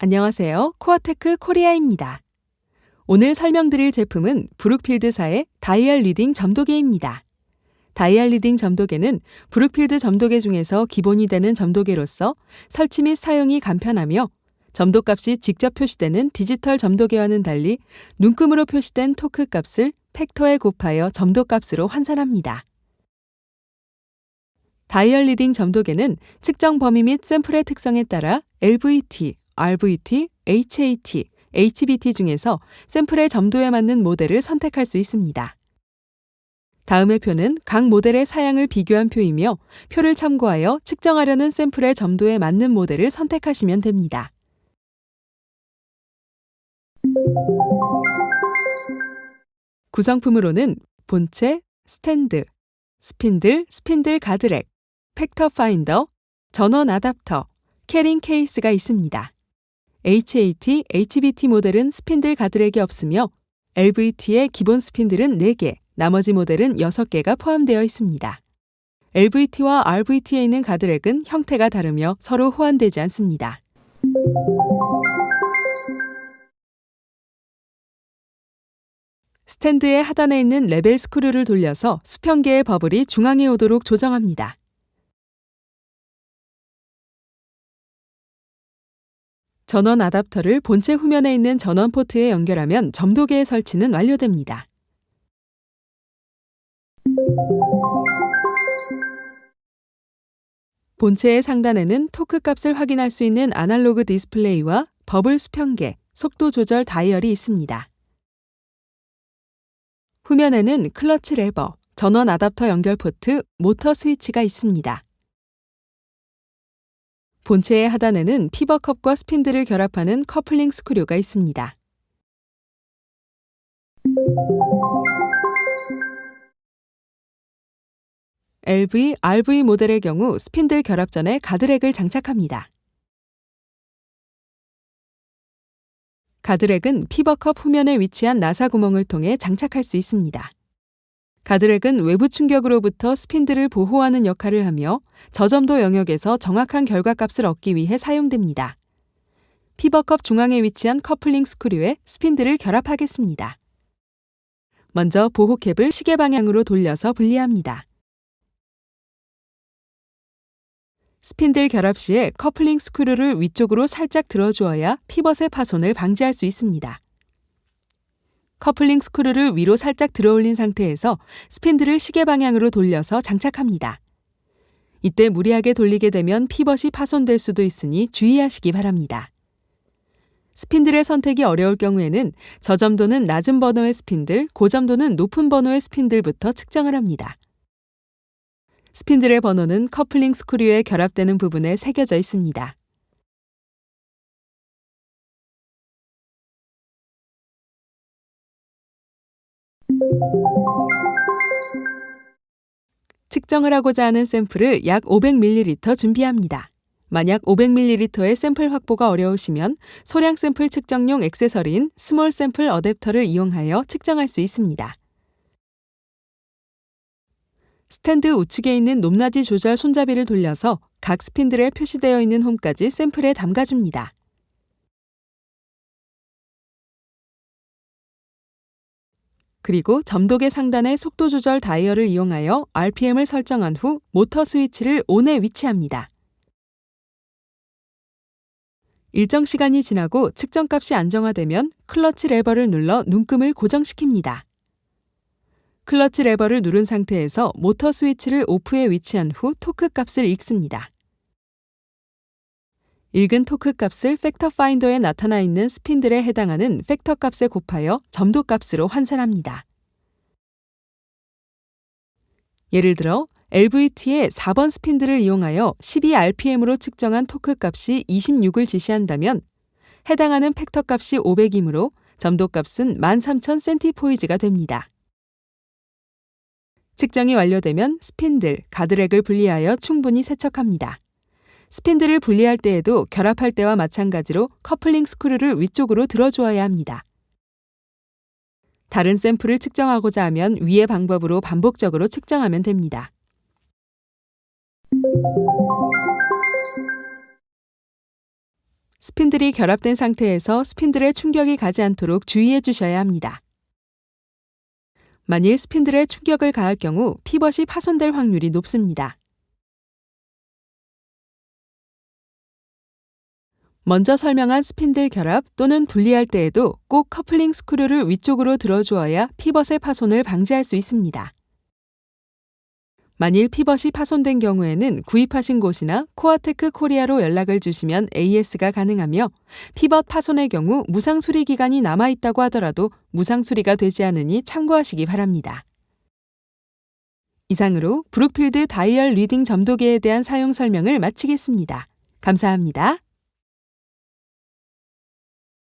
안녕하세요. 코어테크 코리아입니다. 오늘 설명드릴 제품은 브룩필드사의 다이얼 리딩 점도계입니다. 다이얼 리딩 점도계는 브룩필드 점도계 중에서 기본이 되는 점도계로서 설치 및 사용이 간편하며 점도값이 직접 표시되는 디지털 점도계와는 달리 눈금으로 표시된 토크 값을 팩터에 곱하여 점도값으로 환산합니다. 다이얼 리딩 점도계는 측정 범위 및 샘플의 특성에 따라 LVT, RVT, HAT, HBT 중에서 샘플의 점도에 맞는 모델을 선택할 수 있습니다. 다음의 표는 각 모델의 사양을 비교한 표이며 표를 참고하여 측정하려는 샘플의 점도에 맞는 모델을 선택하시면 됩니다. 구성품으로는 본체, 스탠드, 스핀들, 스핀들 가드렉, 팩터 파인더, 전원 아답터, 캐링 케이스가 있습니다. HAT, HBT 모델은 스핀들 가드렉이 없으며 LVT의 기본 스핀들은 4개, 나머지 모델은 6개가 포함되어 있습니다. LVT와 RVT에 있는 가드렉은 형태가 다르며 서로 호환되지 않습니다. 스탠드의 하단에 있는 레벨 스크류를 돌려서 수평계의 버블이 중앙에 오도록 조정합니다. 전원 아답터를 본체 후면에 있는 전원 포트에 연결하면 점도계의 설치는 완료됩니다. 본체의 상단에는 토크 값을 확인할 수 있는 아날로그 디스플레이와 버블 수평계, 속도 조절 다이얼이 있습니다. 후면에는 클러치 레버, 전원 아답터 연결 포트, 모터 스위치가 있습니다. 본체의 하단에는 피버컵과 스핀들을 결합하는 커플링 스크류가 있습니다. LV, RV 모델의 경우 스핀들 결합 전에 가드렉을 장착합니다. 가드렉은 피버컵 후면에 위치한 나사 구멍을 통해 장착할 수 있습니다. 가드렉은 외부 충격으로부터 스핀들을 보호하는 역할을 하며 저점도 영역에서 정확한 결과값을 얻기 위해 사용됩니다. 피버컵 중앙에 위치한 커플링 스크류에 스핀들을 결합하겠습니다. 먼저 보호캡을 시계 방향으로 돌려서 분리합니다. 스핀들 결합 시에 커플링 스크류를 위쪽으로 살짝 들어주어야 피벗의 파손을 방지할 수 있습니다. 커플링 스크류를 위로 살짝 들어올린 상태에서 스핀들을 시계 방향으로 돌려서 장착합니다. 이때 무리하게 돌리게 되면 피벗이 파손될 수도 있으니 주의하시기 바랍니다. 스핀들의 선택이 어려울 경우에는 저점도는 낮은 번호의 스핀들, 고점도는 높은 번호의 스핀들부터 측정을 합니다. 스핀들의 번호는 커플링 스크류에 결합되는 부분에 새겨져 있습니다. 측정을 하고자 하는 샘플을 약 500ml 준비합니다. 만약 500ml의 샘플 확보가 어려우시면 소량 샘플 측정용 액세서리인 스몰 샘플 어댑터를 이용하여 측정할 수 있습니다. 스탠드 우측에 있는 높낮이 조절 손잡이를 돌려서 각 스핀들에 표시되어 있는 홈까지 샘플에 담가줍니다. 그리고 점도계 상단의 속도 조절 다이얼을 이용하여 RPM을 설정한 후 모터 스위치를 ON에 위치합니다. 일정 시간이 지나고 측정값이 안정화되면 클러치 레버를 눌러 눈금을 고정시킵니다. 클러치 레버를 누른 상태에서 모터 스위치를 오프에 위치한 후 토크 값을 읽습니다. 읽은 토크 값을 팩터 파인더에 나타나 있는 스핀들에 해당하는 팩터 값에 곱하여 점도 값으로 환산합니다. 예를 들어 LVT의 4번 스핀들을 이용하여 12rpm으로 측정한 토크 값이 26을 지시한다면 해당하는 팩터 값이 500이므로 점도 값은 13,000cm포이즈가 됩니다. 측정이 완료되면 스핀들, 가드렉을 분리하여 충분히 세척합니다. 스핀들을 분리할 때에도 결합할 때와 마찬가지로 커플링 스크류를 위쪽으로 들어주어야 합니다. 다른 샘플을 측정하고자 하면 위의 방법으로 반복적으로 측정하면 됩니다. 스핀들이 결합된 상태에서 스핀들에 충격이 가지 않도록 주의해 주셔야 합니다. 만일 스핀들에 충격을 가할 경우 피벗이 파손될 확률이 높습니다. 먼저 설명한 스핀들 결합 또는 분리할 때에도 꼭 커플링 스크류를 위쪽으로 들어주어야 피벗의 파손을 방지할 수 있습니다. 만일 피벗이 파손된 경우에는 구입하신 곳이나 코아테크 코리아로 연락을 주시면 AS가 가능하며 피벗 파손의 경우 무상 수리 기간이 남아 있다고 하더라도 무상 수리가 되지 않으니 참고하시기 바랍니다. 이상으로 브룩필드 다이얼 리딩 점도계에 대한 사용 설명을 마치겠습니다. 감사합니다.